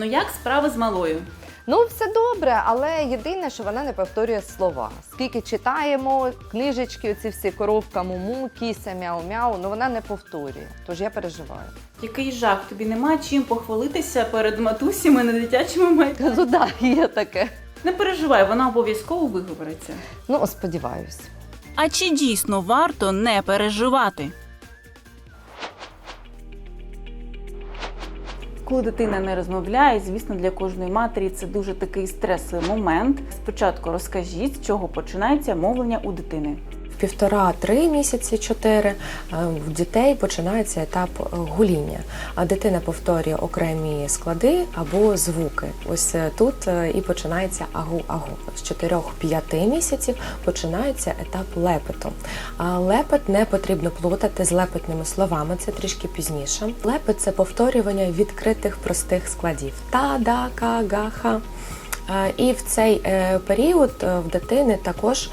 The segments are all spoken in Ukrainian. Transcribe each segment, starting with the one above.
Ну як справи з малою? Ну, все добре, але єдине, що вона не повторює слова. Скільки читаємо, книжечки, оці всі коробка муму, кіся, мяу-мяу, ну вона не повторює. Тож я переживаю. Який жах, тобі нема чим похвалитися перед матусями на дитячому майданчику? Ну так, є таке. Не переживай, вона обов'язково виговориться. Ну, сподіваюсь. А чи дійсно варто не переживати? Коли дитина не розмовляє, звісно, для кожної матері це дуже такий стресовий момент. Спочатку розкажіть, з чого починається мовлення у дитини. Півтора-три місяці, чотири е, в дітей починається етап е, гуління. А дитина повторює окремі склади або звуки. Ось е, тут і починається агу-агу. З 4-5 місяців починається етап лепету. А лепет не потрібно плутати з лепетними словами, це трішки пізніше. Лепет це повторювання відкритих простих складів: та, да, ка, га, ха. І в цей період в дитини також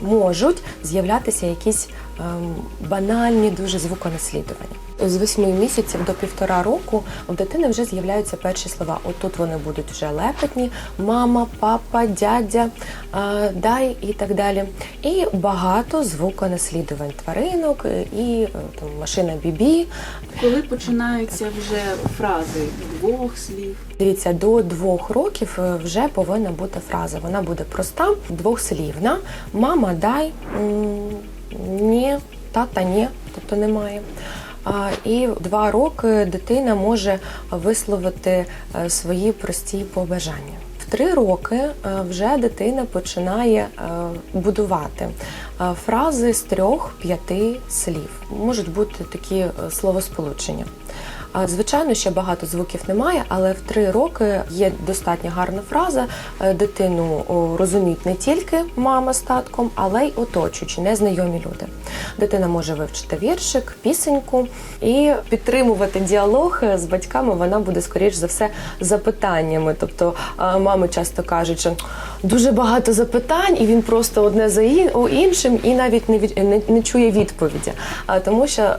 можуть з'являтися якісь ем, банальні дуже звуконаслідування. З восьми місяців до півтора року в дитини вже з'являються перші слова. Отут вони будуть вже лепетні: мама, папа, дядя, дай і так далі. І багато звуконаслідувань тваринок е, і е, там машина бібі, Коли починаються вже фрази двох слів? Дивіться, до двох років е, вже повинна бути фраза. Вона буде проста, двохслівна. Мама, дай ні, тата ні, тобто немає. І два роки дитина може висловити е, свої прості побажання. В три роки е, вже дитина починає е, будувати фрази з трьох-п'яти слів. Можуть бути такі словосполучення. Звичайно, ще багато звуків немає, але в три роки є достатньо гарна фраза. Е, Дитину розуміють не тільки мама з татком, але й оточуючі, незнайомі люди. Дитина може вивчити віршик, пісеньку і підтримувати діалог е, з батьками. Вона буде скоріш за все запитаннями. Тобто е, мами часто кажуть, що дуже багато запитань, і він просто одне за іншим, і навіть не від не, не чує відповіді. Тому, що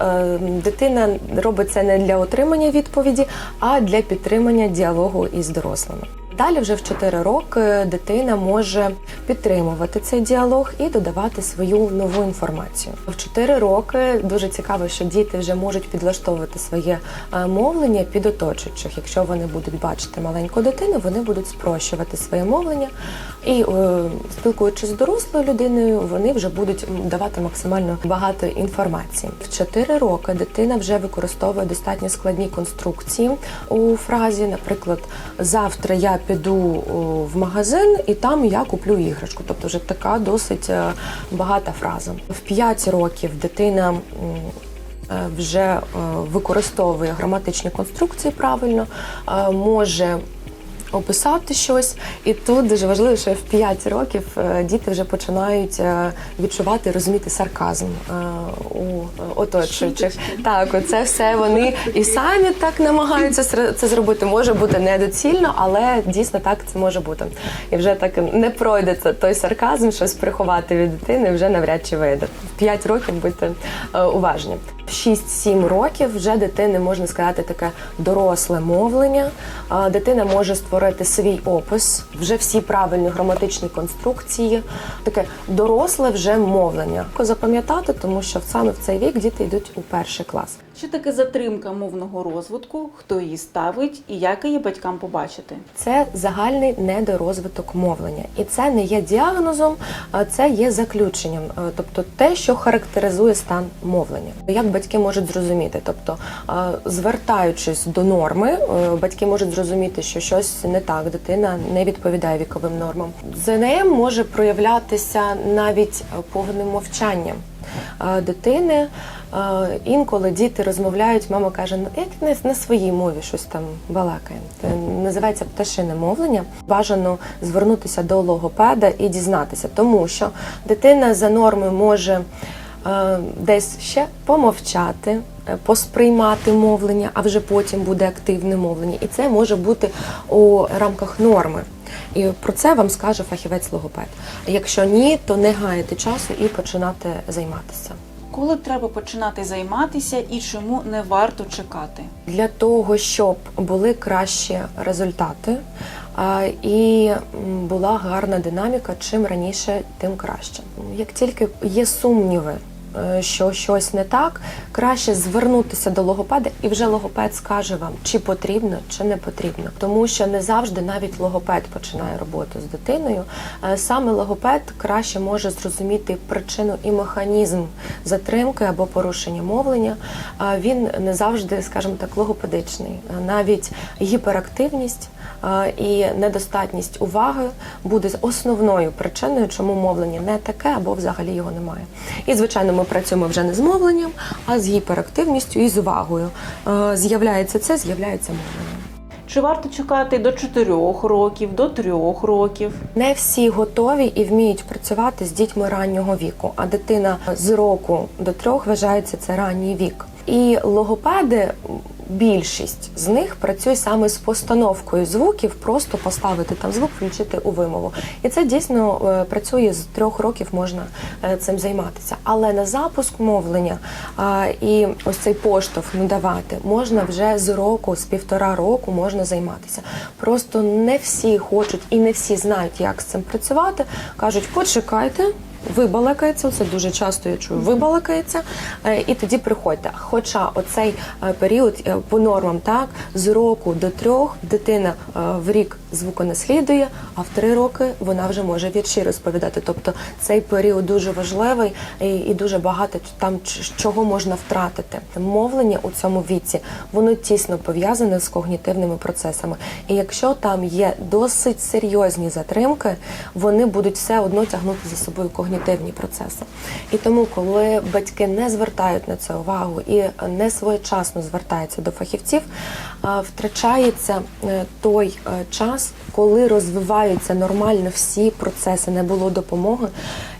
дитина робить це не для отримання відповіді, а для підтримання діалогу із дорослими. Далі, вже в 4 роки, дитина може підтримувати цей діалог і додавати свою нову інформацію. В 4 роки дуже цікаво, що діти вже можуть підлаштовувати своє е, мовлення під оточуючих. Якщо вони будуть бачити маленьку дитину, вони будуть спрощувати своє мовлення. І е, спілкуючись з дорослою людиною, вони вже будуть давати максимально багато інформації. В 4 роки дитина вже використовує достатньо складні конструкції у фразі. Наприклад, завтра я піду в магазин і там я куплю іграшку. Тобто, вже така досить е, багата фраза. В 5 років дитина. е, Вже е, використовує граматичні конструкції правильно, може описати щось. І тут дуже важливо, що в 5 років е, діти вже починають е, відчувати, розуміти сарказм е, у оточуючих. Так, оце все вони і самі так намагаються це зробити. Може бути недоцільно, але дійсно так це може бути. І вже так не пройдеться той сарказм, щось приховати від дитини, вже навряд чи вийде. В 5 років будьте уважні. В 6-7 років вже дитини можна сказати таке доросле мовлення. Дитина може створити свій опис, вже всі правильні граматичні конструкції, таке доросле вже мовлення. Запам'ятати, тому що саме в цей вік діти йдуть у перший клас. Що таке затримка мовного розвитку, хто її ставить і як її батькам побачити? Це загальний недорозвиток мовлення, і це не є діагнозом, а це є заключенням, е, тобто те, що характеризує стан мовлення. Як батьки можуть зрозуміти? Тобто, е, звертаючись до норми, е, батьки можуть зрозуміти, що щось не так, дитина не відповідає віковим нормам. ЗНМ може проявлятися навіть е, повним мовчанням е, дитини. Е, Інколи діти розмовляють, мама каже, ну як на своїй мові щось там балакає. Це називається пташине мовлення. Бажано звернутися до логопеда і дізнатися, тому що дитина за нормою може десь ще помовчати, е, посприймати мовлення, а вже потім буде активне мовлення. І це може бути у рамках норми. І про це вам скаже фахівець логопед. Якщо ні, то не гаяти часу і починати займатися. Коли треба починати займатися і чому не варто чекати? Для того, щоб були кращі результати і була гарна динаміка, чим раніше, тим краще. Як тільки є сумніви, е, що щось не так, краще звернутися до логопеда, і вже логопед скаже вам, чи потрібно, чи не потрібно. Тому що не завжди навіть логопед починає роботу з дитиною. Е, Саме логопед краще може зрозуміти причину і механізм затримки або порушення мовлення. Він не завжди, скажімо так, логопедичний. Е, Навіть гіперактивність е, і недостатність уваги буде основною причиною, чому мовлення не таке або взагалі його немає. І звичайно, ми працюємо вже не з мовленням, а з гіперактивністю і з увагою. Е, З'являється це, з'являється мовлення. Чи варто чекати до 4 років, до 3 років? Не всі готові і вміють працювати з дітьми раннього віку, а дитина з року до трьох вважається це ранній вік. І логопеди, більшість з них працює саме з постановкою звуків, просто поставити там звук, включити у вимову. І це дійсно е, працює з трьох років, можна е, цим займатися. Але на запуск мовлення і ось цей поштовх надавати можна вже з року, з півтора року можна займатися. Просто не всі хочуть і не всі знають, як з цим працювати. кажуть, почекайте. Вибалакається, це дуже часто я чую, вибалакається, е, і тоді приходьте. Хоча оцей е, період е, по нормам, так з року до трьох дитина в рік звуку не слідує, а в три роки вона вже може вірші розповідати. Тобто цей період дуже важливий і, і дуже багато там чого можна втратити. Мовлення у цьому віці воно тісно пов'язане з когнітивними процесами. І якщо там є досить серйозні затримки, вони будуть все одно тягнути за собою когнітивні процеси. І тому, коли батьки не звертають на це увагу і не своєчасно звертаються до фахівців, втрачається е, той е, час, коли розвиваються нормально всі процеси, не було допомоги.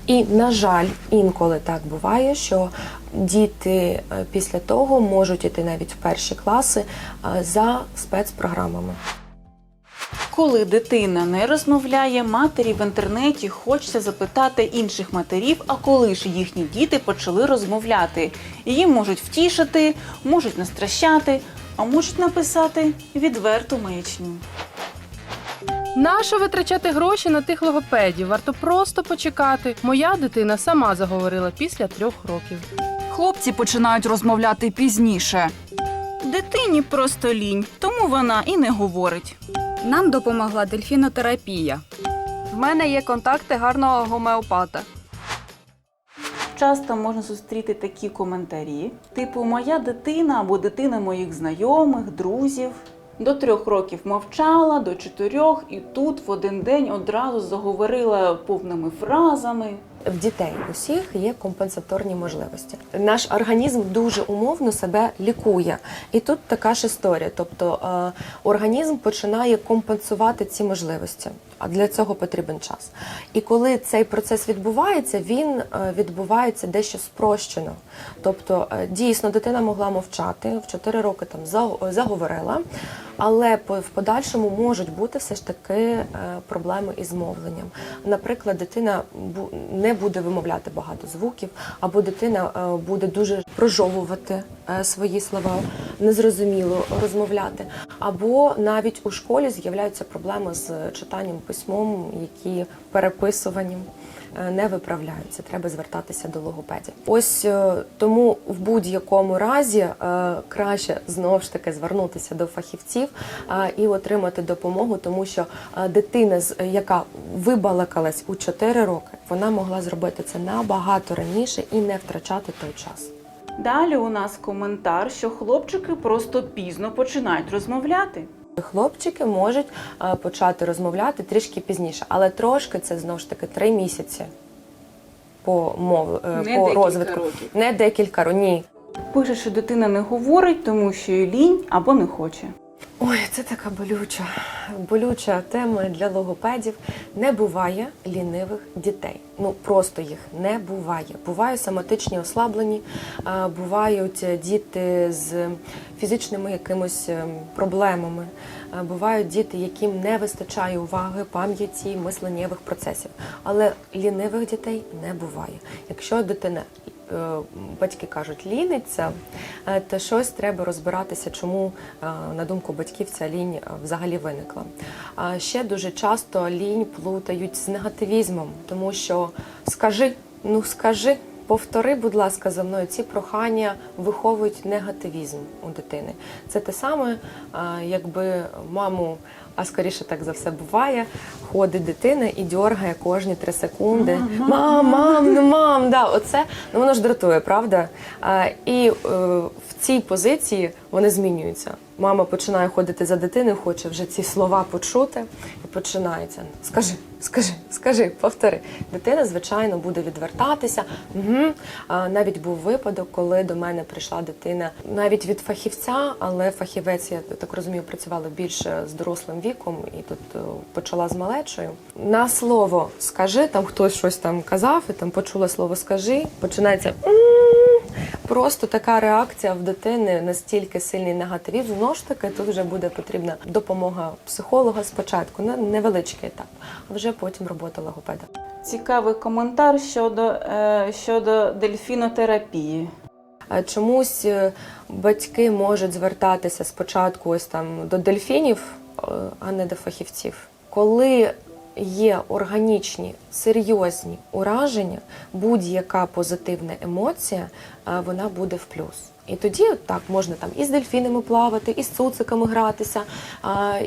І, на жаль, інколи так буває, що діти е, після того можуть іти навіть в перші класи е, за спецпрограмами. Коли дитина не розмовляє, матері в інтернеті хочеться запитати інших матерів, а коли ж їхні діти почали розмовляти. Її можуть втішити, можуть настращати, а можуть написати відверту маячню. Нащо витрачати гроші на тих логопедів? Варто просто почекати. Моя дитина сама заговорила після трьох років. Хлопці починають розмовляти пізніше. Дитині просто лінь, тому вона і не говорить. Нам допомогла дельфінотерапія. В мене є контакти гарного гомеопата. Часто можна зустріти такі коментарі, типу Моя дитина або дитина моїх знайомих, друзів. До трьох років мовчала, до чотирьох, і тут в один день одразу заговорила повними фразами. В дітей усіх є компенсаторні можливості. Наш організм дуже умовно себе лікує, і тут така ж історія. Тобто е, організм починає компенсувати ці можливості. А для цього потрібен час. І коли цей процес відбувається, він е, відбувається дещо спрощено. Тобто, е, дійсно, дитина могла мовчати в 4 роки там заговорила, але в подальшому можуть бути все ж таки е, проблеми із мовленням. Наприклад, дитина не буде вимовляти багато звуків, або дитина буде дуже прожовувати свої слова, незрозуміло розмовляти, або навіть у школі з'являються проблеми з читанням письмом, які переписуванням. е, Не виправляються, треба звертатися до логопедів. Ось е, тому в будь-якому разі е, краще знову ж таки звернутися до фахівців і отримати допомогу, тому що дитина, яка вибалакалась у 4 роки, вона могла зробити це набагато раніше і не втрачати той час. Далі у нас коментар, що хлопчики просто пізно починають розмовляти. Хлопчики можуть е, почати розмовляти трішки пізніше, але трошки це знову ж таки три місяці по мов е, Не по розвитку. років. Не декілька років, ні. Пише, що дитина не говорить, тому що її лінь або не хоче. Ой, це така болюча, болюча тема для логопедів. Не буває лінивих дітей. Ну просто їх не буває. Бувають соматичні ослаблені, бувають е, діти з фізичними якимось ем, проблемами. Бувають діти, яким не вистачає уваги, пам'яті, мисленнєвих процесів. Але лінивих дітей не буває. Якщо дитина е, батьки кажуть ліниться, е, то щось треба розбиратися, чому, е, на думку батьків, ця лінь е, взагалі виникла. Ще дуже часто лінь плутають з негативізмом, тому що скажи, ну скажи. Повтори, будь ласка, за мною ці прохання виховують негативізм у дитини. Це те саме, якби маму, а скоріше так за все буває, ходить дитина і дьоргає кожні три секунди. Мам, мам, ну мам, да, оце ну воно ж дратує, правда? А, і е, в цій позиції вони змінюються. Мама починає ходити за дитиною, хоче вже ці слова почути, і починається. Скажи, скажи, скажи, повтори. Дитина, звичайно, буде відвертатися. Угу. А, навіть був випадок, коли до мене прийшла дитина навіть від фахівця, але фахівець, я так розумію, працювала більше з дорослим віком, і тут е, почала з малечою. На слово скажи, там хтось щось там казав, і там почула слово скажи, починається. Просто така реакція в дитини настільки сильний негативізм. Знову ж таки, тут вже буде потрібна допомога психолога спочатку на невеличкий етап, а вже потім робота логопеда. Цікавий коментар щодо, е, щодо дельфінотерапії. Е, Чомусь е, батьки можуть звертатися спочатку ось там до дельфінів, а не до фахівців. Коли є органічні, серйозні ураження, будь-яка позитивна емоція, е, вона буде в плюс. І тоді так можна там і з дельфінами плавати, і з цуциками гратися,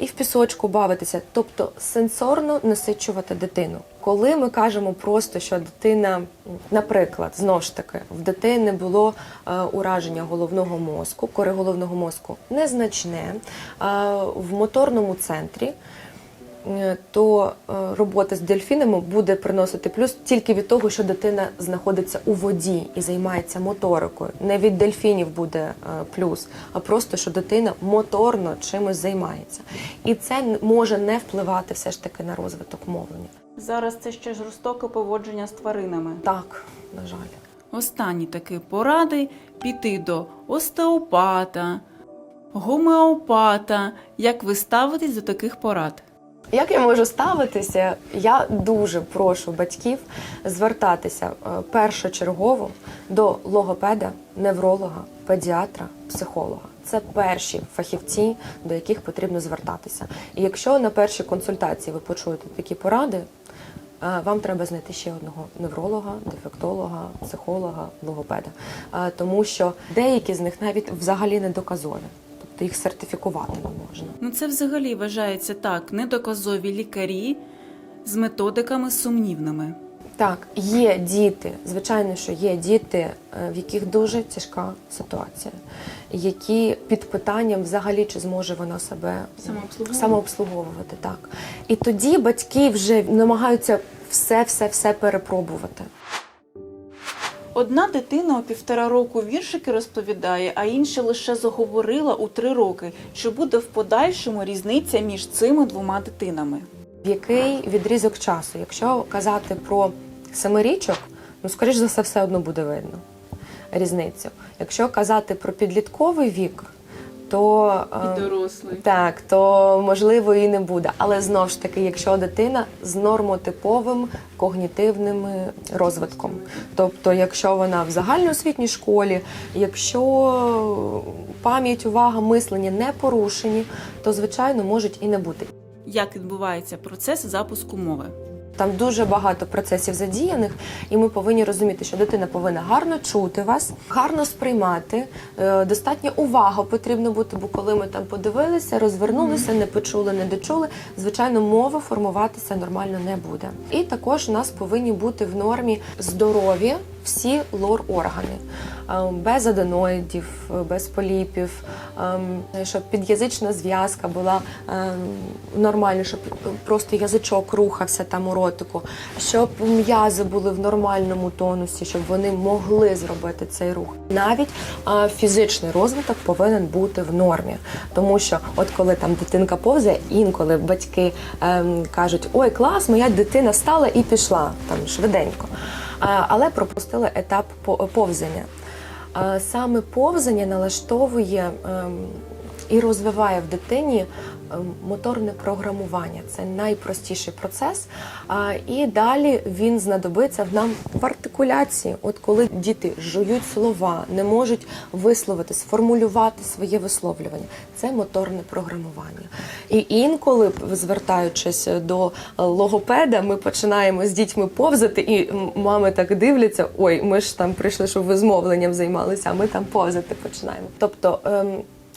і в пісочку бавитися, тобто сенсорно насичувати дитину. Коли ми кажемо просто, що дитина, наприклад, знову ж таки, в дитини було е, ураження головного мозку, кори головного мозку незначне е, в моторному центрі. Е, То е, робота з дельфінами буде приносити плюс тільки від того, що дитина знаходиться у воді і займається моторикою. Не від дельфінів буде е, плюс, а просто що дитина моторно чимось займається. І це може не впливати все ж таки на розвиток мовлення. Зараз це ще жорстоке поводження з тваринами. Так, на жаль. Останні такі поради піти до остеопата, гомеопата. Як ви ставитесь до таких порад? Як я можу ставитися? Я дуже прошу батьків звертатися е, першочергово до логопеда, невролога, педіатра, психолога. Це перші фахівці, до яких потрібно звертатися. І якщо на першій консультації ви почуєте такі поради, е, вам треба знайти ще одного невролога, дефектолога, психолога, логопеда, Е, тому що деякі з них навіть взагалі не доказові, тобто їх сертифікувати не можна. Ну це взагалі вважається так, недоказові лікарі з методиками сумнівними. Так, є діти, звичайно, що є діти, е, в яких дуже тяжка ситуація, які під питанням взагалі чи зможе вона себе Самообслуговувати? самообслуговувати. Так. І тоді батьки вже намагаються все, все, все перепробувати. Одна дитина у півтора року віршики розповідає, а інша лише заговорила у три роки. Чи буде в подальшому різниця між цими двома дитинами? В який відрізок часу? Якщо казати про семирічок, ну скоріш за все, все одно буде видно різницю. Якщо казати про підлітковий вік, то е, дорослий. Так, то можливо і не буде. Але знову ж таки, якщо дитина з нормотиповим когнітивним розвитком, тобто, якщо вона в загальноосвітній школі, якщо пам'ять, увага, мислення не порушені, то звичайно можуть і не бути. Як відбувається процес запуску мови? Там дуже багато процесів задіяних, і ми повинні розуміти, що дитина повинна гарно чути вас, гарно сприймати. Достатньо Достатня увага потрібно бути, бо коли ми там подивилися, розвернулися, не почули, не дочули. Звичайно, мова формуватися нормально не буде. І також у нас повинні бути в нормі здорові всі лор-органи, Е, без аденоїдів, е, без поліпів, ем, щоб під'язична зв'язка була ем, нормальна, щоб просто язичок рухався там у ротику, щоб м'язи були в нормальному тонусі, щоб вони могли зробити цей рух. Навіть фізичний розвиток повинен бути в нормі, тому що от коли там дитинка повзає, інколи батьки ем, кажуть: ой, клас, моя дитина встала і пішла там швиденько. Але пропустили етап по- повзання. Саме повзання налаштовує ем, і розвиває в дитині е, моторне програмування. Це найпростіший процес. І далі він знадобиться нам в артикуляції. От коли діти жують слова, не можуть висловити, сформулювати своє висловлювання. Це моторне програмування. І інколи, звертаючись до логопеда, ми починаємо з дітьми повзати, і мами так дивляться: ой, ми ж там прийшли, щоб ви з мовленням займалися, а ми там повзати починаємо. Тобто.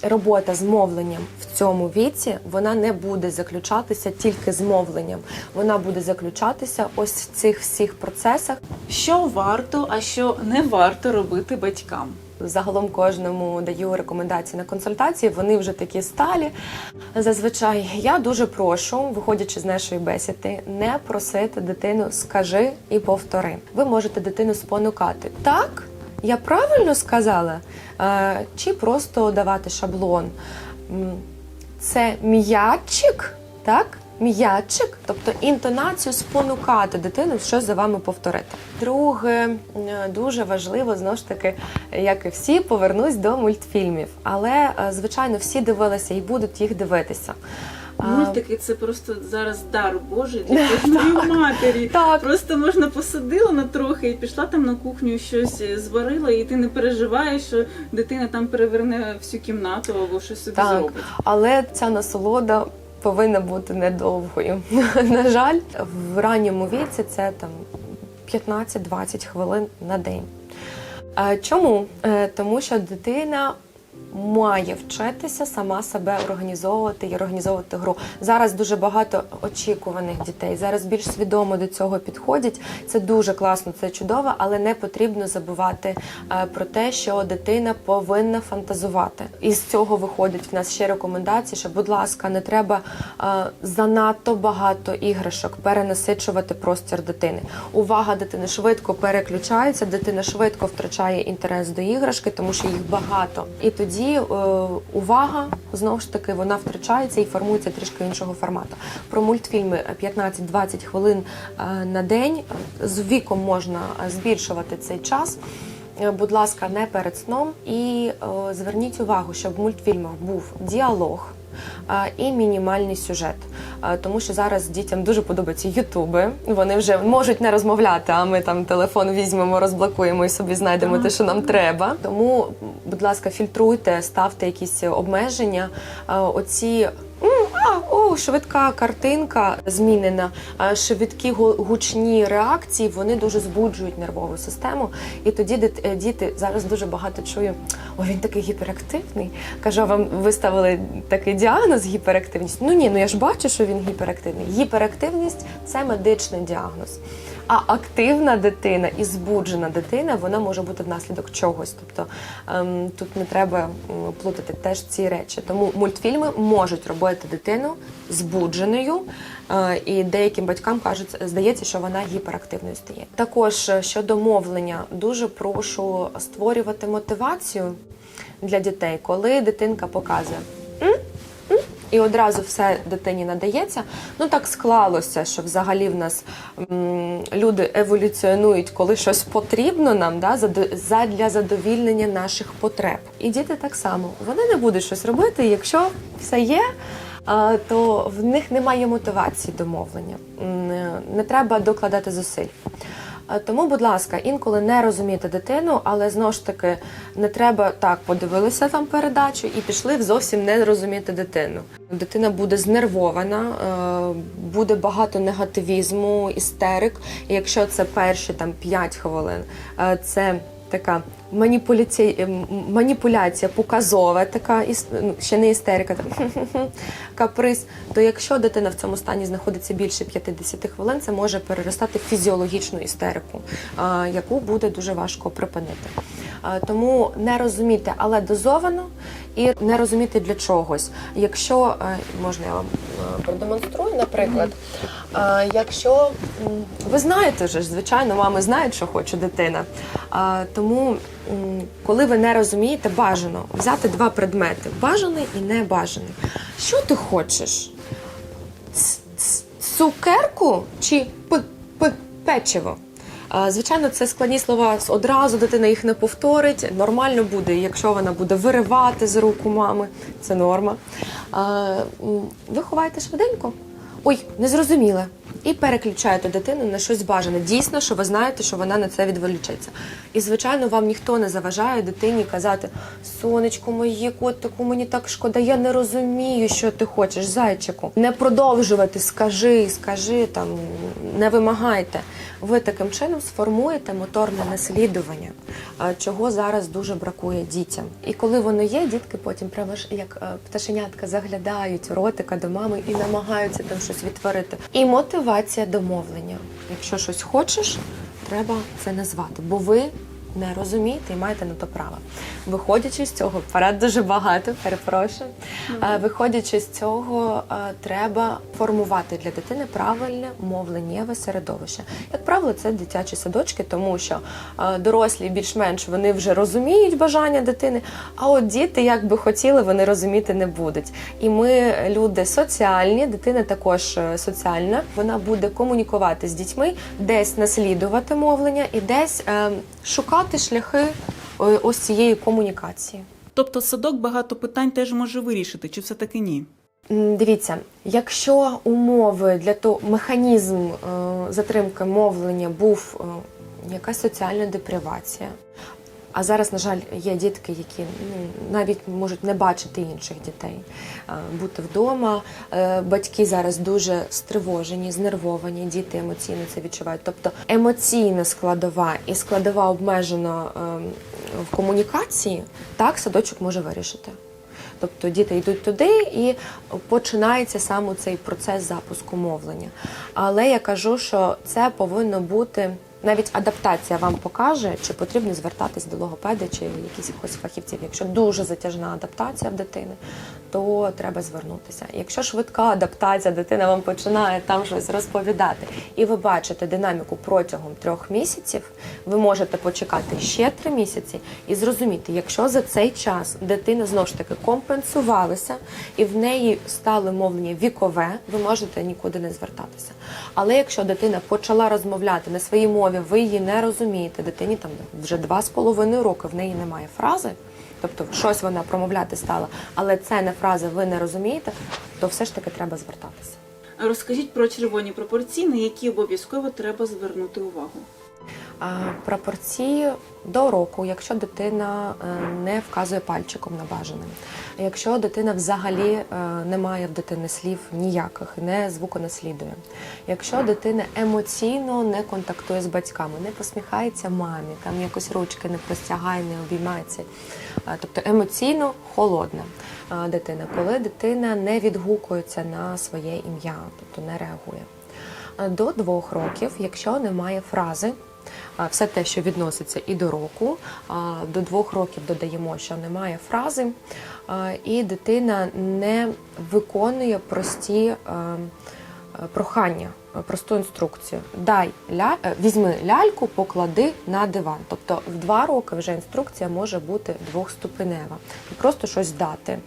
Робота з мовленням в цьому віці вона не буде заключатися тільки з мовленням. Вона буде заключатися ось в цих всіх процесах. Що варто, а що не варто робити батькам? Загалом кожному даю рекомендації на консультації. Вони вже такі сталі. Зазвичай я дуже прошу, виходячи з нашої бесіди, не просити дитину скажи і повтори. Ви можете дитину спонукати. Так, я правильно сказала? Е, Чи просто давати шаблон? Це м'ячик, так? М'ячик, тобто інтонацію спонукати дитину, що за вами повторити. Друге, дуже важливо знову ж таки, як і всі, повернусь до мультфільмів. Але е, звичайно, всі дивилися і будуть їх дивитися. Мультики це просто зараз дар Божий для кожної матері. Так. Просто можна посадила на трохи і пішла там на кухню, щось зварила, і ти не переживаєш, що дитина там переверне всю кімнату або щось собі Так. зробить. Але ця насолода повинна бути недовгою. На жаль, в ранньому віці це там 15-20 хвилин на день. Е, Чому? Е, Тому що дитина. Має вчитися сама себе організовувати і організовувати гру. Зараз дуже багато очікуваних дітей. Зараз більш свідомо до цього підходять. Це дуже класно, це чудово, але не потрібно забувати е, про те, що дитина повинна фантазувати. І з цього виходить в нас ще рекомендації, що, будь ласка, не треба е, занадто багато іграшок перенасичувати простір дитини. Увага дитини швидко переключається, дитина швидко втрачає інтерес до іграшки, тому що їх багато. І тоді е, увага знову ж таки вона втрачається і формується трішки іншого формату. Про мультфільми 15-20 хвилин е, на день з віком можна е, збільшувати цей час. Е, Будь ласка, не перед сном і е, зверніть увагу, щоб в мультфільмах був діалог. І мінімальний сюжет, тому що зараз дітям дуже подобаються ютуби. Вони вже можуть не розмовляти, а ми там телефон візьмемо, розблокуємо і собі знайдемо те, що нам треба. Тому, будь ласка, фільтруйте, ставте якісь обмеження. Оці «М, а, о, швидка картинка змінена, швидкі гучні реакції, вони дуже збуджують нервову систему. І тоді е, діти зараз дуже багато чую. О, він такий гіперактивний. Кажу, вам виставили такий діагноз гіперактивність. Ну ні, ну я ж бачу, що він гіперактивний. Гіперактивність це медичний діагноз. А активна дитина і збуджена дитина вона може бути внаслідок чогось. Тобто ем, тут не треба плутати теж ці речі. Тому мультфільми можуть робити дитину збудженою, е, і деяким батькам кажуть, здається, що вона гіперактивною стає. Також е, щодо мовлення, дуже прошу створювати мотивацію для дітей, коли дитинка показує. «М? М?» І одразу все дитині надається. Ну так склалося, що взагалі в нас м, люди еволюціонують, коли щось потрібно нам, да, задо- задля задовільнення наших потреб. І діти так само. Вони не будуть щось робити, якщо все є. То в них немає мотивації до мовлення. Не треба докладати зусиль. А, Тому, будь ласка, інколи не розумієте дитину, але знову ж таки не треба так подивилися там передачу і пішли зовсім не розуміти дитину. Дитина буде знервована, е, буде багато негативізму, істерик. І якщо це перші там 5 хвилин, е, це така маніпуляція, маніпуляція показова, така ну, ще не істерика, там, каприз. То якщо дитина в цьому стані знаходиться більше 50 хвилин, це може переростати в фізіологічну істерику, яку буде дуже важко припинити. Тому не розуміти, але дозовано і не розуміти для чогось. Якщо е, можна я вам е, продемонструю, наприклад, Е, якщо ви знаєте вже ж, звичайно, мами знають, що хоче дитина. Тому, коли ви не розумієте, бажано взяти два предмети: бажаний і небажаний. Що ти хочеш? Цукерку чи печиво? Звичайно, це складні слова. Одразу дитина їх не повторить. Нормально буде, якщо вона буде виривати з рук у мами, це норма. Ви ховаєте швиденько. Ой, не зрозуміла. І переключаєте дитину на щось бажане. Дійсно, що ви знаєте, що вона на це відволічеться. І, звичайно, вам ніхто не заважає дитині казати: сонечко моє, котику, мені так шкода, я не розумію, що ти хочеш, зайчику. Не продовжувати, скажи, скажи, там, не вимагайте. Ви таким чином сформуєте моторне наслідування, чого зараз дуже бракує дітям. І коли воно є, дітки потім прямо ж як е, пташенятка заглядають ротика до мами і намагаються там щось відтворити. І мотивація домовлення. Якщо щось хочеш, треба це назвати, бо ви не розумієте і маєте на то право. Виходячи з цього, порад дуже багато, перепрошую. Е, Виходячи з цього, е, треба формувати для дитини правильне мовленнєве середовище. Як правило, це дитячі садочки, тому що е, дорослі більш-менш вони вже розуміють бажання дитини, а от діти, як би хотіли, вони розуміти не будуть. І ми люди соціальні, дитина також соціальна. Вона буде комунікувати з дітьми, десь наслідувати мовлення і десь е, шукати шляхи е, ось цієї комунікації. Тобто садок багато питань теж може вирішити, чи все таки ні? Дивіться, якщо умови для того, механізм е, затримки мовлення був е, якась соціальна депривація. А зараз, на жаль, є дітки, які ну, навіть можуть не бачити інших дітей, бути вдома. Е, Батьки зараз дуже стривожені, знервовані, діти емоційно це відчувають. Тобто емоційна складова і складова обмежена е, в комунікації, так садочок може вирішити. Тобто діти йдуть туди і починається саме цей процес запуску мовлення. Але я кажу, що це повинно бути. Навіть адаптація вам покаже, чи потрібно звертатись до логопеда чи якихось фахівців. Якщо дуже затяжна адаптація в дитини, то треба звернутися. Якщо швидка адаптація, дитина вам починає там щось розповідати, і ви бачите динаміку протягом трьох місяців, ви можете почекати ще три місяці і зрозуміти, якщо за цей час дитина знову ж таки компенсувалася і в неї стало мовлення вікове, ви можете нікуди не звертатися. Але якщо дитина почала розмовляти на своїй мові, ви її не розумієте, дитині там вже два з половиною роки в неї немає фрази. Тобто щось вона промовляти стала, але це не фраза, ви не розумієте, то все ж таки треба звертатися. Розкажіть про червоні пропорції, на які обов'язково треба звернути увагу. А, Пропорції до року, якщо дитина е, не вказує пальчиком на бажане, якщо дитина взагалі е, не має в дитини слів ніяких, не звуконаслідує, якщо дитина емоційно не контактує з батьками, не посміхається мамі, там якось ручки не простягає, не обіймається, е, тобто емоційно холодна е, дитина, коли дитина не відгукується на своє ім'я, тобто не реагує. Е, До двох років, якщо немає фрази, все те, що відноситься і до року, до двох років додаємо, що немає фрази, і дитина не виконує прості е, прохання, просту інструкцію. Дай ля... е, візьми ляльку, поклади на диван. Тобто в два роки вже інструкція може бути двохступенева. Просто щось дати.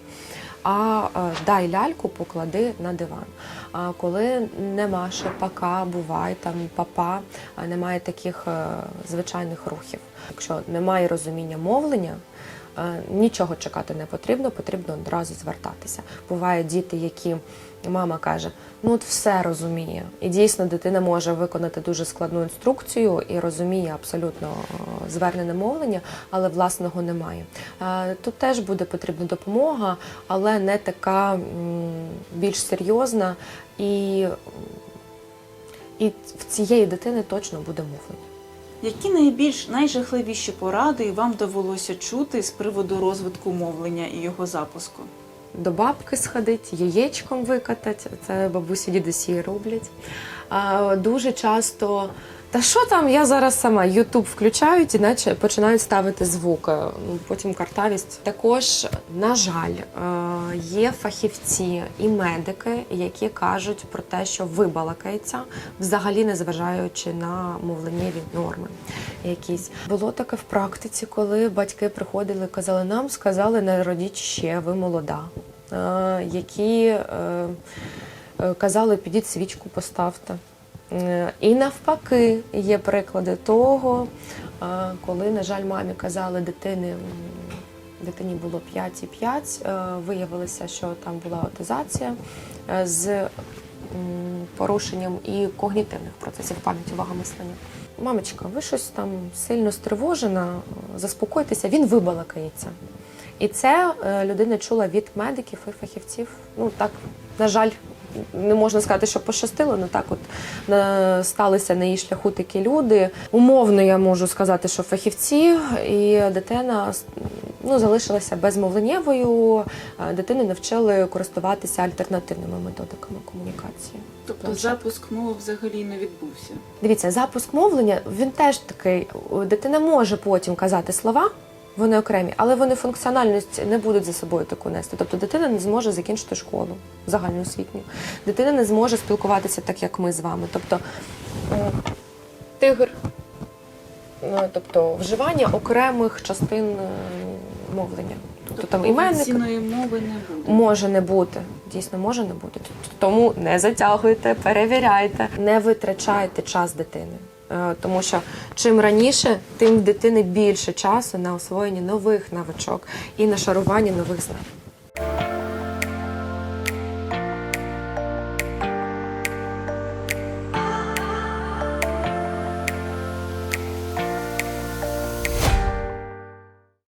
А е, дай ляльку, поклади на диван. А коли нема ще пока, бувай там папа, немає таких е, звичайних рухів. Якщо немає розуміння мовлення, е, нічого чекати не потрібно, потрібно одразу звертатися. Бувають діти, які мама каже, ну от все розуміє. І дійсно дитина може виконати дуже складну інструкцію і розуміє абсолютно е, звернене мовлення, але власного немає. Е, Тут теж буде потрібна допомога, але не така більш серйозна і, і в цієї дитини точно буде мовлення. Які найбільш найжахливіші поради вам довелося чути з приводу розвитку мовлення і його запуску? До бабки сходить, яєчком викатати. Це бабусі дідусі роблять. Дуже часто. Та що там, я зараз сама Ютуб включають, іначе починають ставити звук. Ну, Потім картавість. Також, на жаль, е, є фахівці і медики, які кажуть про те, що вибалакається, взагалі не зважаючи на мовленнєві норми. Якісь було таке в практиці, коли батьки приходили, казали нам, сказали, не родіть ще, ви молода. Е, Які е, казали, підіть свічку поставте. Е, І навпаки, є приклади того, е, коли, на жаль, мамі казали дитини. Дитині було 5,5, е, виявилося, що там була аутизація з порушенням і когнітивних процесів пам'яті увага мислення. Мамочка, ви щось там сильно стривожена, заспокойтеся, він вибалакається. І це людина чула від медиків і фахівців. Ну так, на жаль, не можна сказати, що пощастило, але так от сталися на її шляху такі люди. Умовно я можу сказати, що фахівці, і дитина ну, залишилася безмовленнєвою. Е, Дитину навчили користуватися альтернативними методиками комунікації. Тобто Планшет. запуск мови взагалі не відбувся. Дивіться, запуск мовлення він теж такий. Дитина може потім казати слова, вони окремі, але вони функціональність не будуть за собою таку нести. Тобто дитина не зможе закінчити школу загальноосвітню. Дитина не зможе спілкуватися так, як ми з вами. Тобто тигр, е, тобто вживання окремих частин е, мовлення. Тобто там іменник мови не буде. може не бути. Дійсно, може не бути. Тому не затягуйте, перевіряйте, не витрачайте час дитини. Е, Тому що чим раніше, тим в дитини більше часу на освоєння нових навичок і на шарування нових знань.